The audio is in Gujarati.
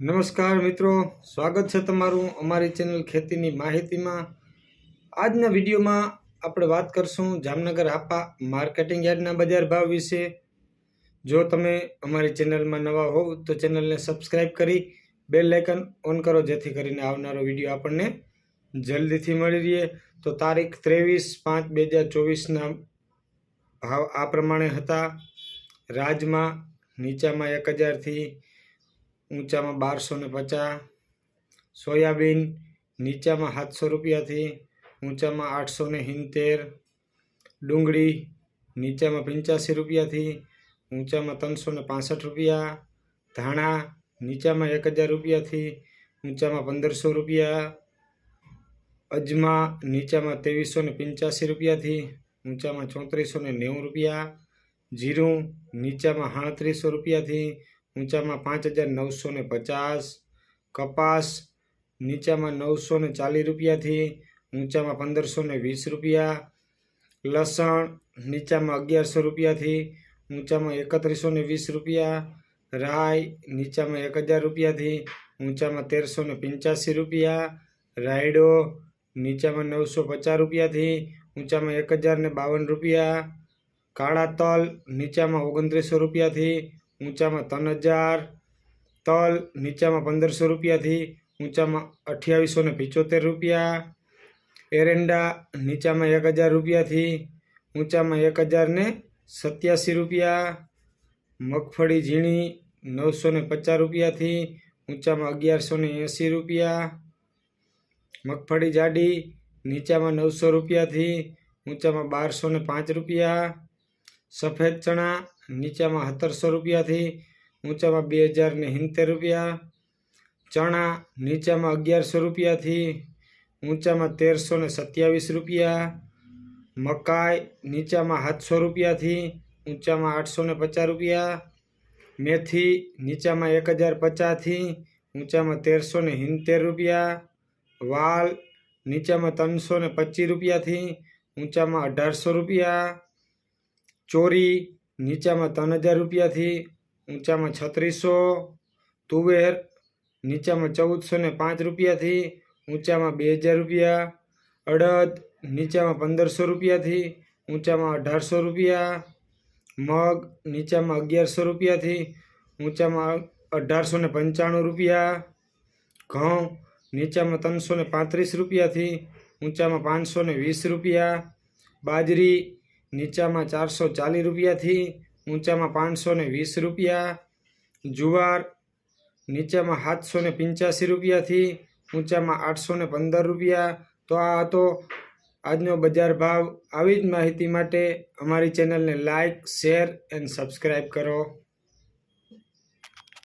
નમસ્કાર મિત્રો, સ્વાગત છે તમારું અમારી ચેનલ ખેતીની માહિતીમાં. આજના વિડીયોમાં આપણે વાત કરશું જામનગર હાપા માર્કેટિંગ યાર્ડના બજાર ભાવ વિશે. જો તમે અમારી ચેનલમાં નવા હોવ તો ચેનલને સબસ્ક્રાઈબ કરી બેલ લાઇકન ઓન કરો, જેથી કરીને આવનારો વીડિયો આપણને જલ્દીથી મળી રહે. તો તારીખ ત્રેવીસ પાંચ બે હજાર ચોવીસના ભાવ આ પ્રમાણે હતા. રાજમાં નીચામાં એક હજારથી ઊંચામાં બારસો ને પચાસ, સોયાબીન નીચામાં સાતસો રૂપિયાથી ઊંચામાં આઠસો ને સિત્તેર, ડુંગળી નીચામાં પંચ્યાસી રૂપિયાથી ઊંચામાં ત્રણસો ને પાસઠ રૂપિયા, ધાણા નીચામાં એક હજાર રૂપિયાથી ઊંચામાં પંદરસો રૂપિયા, અજમા નીચામાં ત્રેવીસો ને પંચ્યાસી રૂપિયાથી ઊંચામાં ચોત્રીસો ને નેવું રૂપિયા, જીરું નીચામાં સાડત્રીસો રૂપિયાથી ઊંચામાં પાંચ હજાર નવસો ને પચાસ, કપાસ નીચામાં નવસો ને ચાલીસ રૂપિયાથી ઊંચામાં પંદરસો ને વીસ રૂપિયા, લસણ નીચામાં અગિયારસો રૂપિયાથી ઊંચામાં એકત્રીસો ને વીસ રૂપિયા, રાઈ નીચામાં એક હજાર રૂપિયાથી ઊંચામાં તેરસો ને પંચ્યાસી રૂપિયા, રાયડો નીચામાં નવસો પચાસ રૂપિયાથી ઊંચામાં એક હજાર ને બાવન રૂપિયા, કાળા તલ નીચામાં ઓગણત્રીસો રૂપિયાથી ઊંચામાં ત્રણ હજાર, તલ નીચામાં પંદરસો રૂપિયાથી ઊંચામાં અઠ્યાવીસો ને પિચોતેર રૂપિયા, એરંડા નીચામાં એક હજાર રૂપિયાથી ઊંચામાં એક હજાર ને સત્યાસી રૂપિયા, મગફળી ઝીણી નવસો ને પચાસ રૂપિયાથી ઊંચામાં અગિયારસો ને એંસી રૂપિયા, મગફળી જાડી નીચામાં નવસો રૂપિયાથી ઊંચામાં બારસો ને પાંચ રૂપિયા સફેદ ચણા, નીચામાં સત્તરસો રૂપિયાથી ઊંચામાં બે હજાર ને રૂપિયા, ચણા નીચામાં અગિયારસો રૂપિયાથી ઊંચામાં તેરસો ને સત્યાવીસ રૂપિયા, મકાઈ નીચામાં સાતસો રૂપિયાથી ઊંચામાં આઠસો ને પચાસ રૂપિયા, મેથી નીચામાં એક હજાર પચાસથી ઊંચામાં તેરસો ને સિત્તેર રૂપિયા, વાલ નીચામાં ત્રણસો ને પચીસ રૂપિયાથી ઊંચામાં અઢારસો રૂપિયા ચોરી, નીચામાં ત્રણ હજાર રૂપિયાથી ઊંચામાં છત્રીસો, તુવેર, નીચામાં ચૌદસો ને પાંચ રૂપિયાથી ઊંચામાં બે હજાર રૂપિયા, અડદ, નીચામાં પંદરસો રૂપિયાથી ઊંચામાં અઢારસો રૂપિયા, મગ, નીચામાં અગિયારસો રૂપિયાથી ઊંચામાં અઢારસો ને પંચાણું રૂપિયા, ઘઉં, નીચામાં ત્રણસો ને પાંત્રીસ રૂપિયાથી ઊંચામાં પાંચસો ને વીસ રૂપિયા, બાજરી નીચામાં ચારસો ચાલીસ રૂપિયાથી ઊંચામાં પાંચસો ને વીસ રૂપિયા. જુવાર નીચામાં સાતસો ને પંચ્યાસી રૂપિયાથી ઊંચામાં આઠસો ને પંદર રૂપિયા. તો આ હતો આજનો બજાર ભાવ. આવી જ માહિતી માટે અમારી ચેનલને લાઇક શેર એન્ડ સબસ્ક્રાઈબ કરો.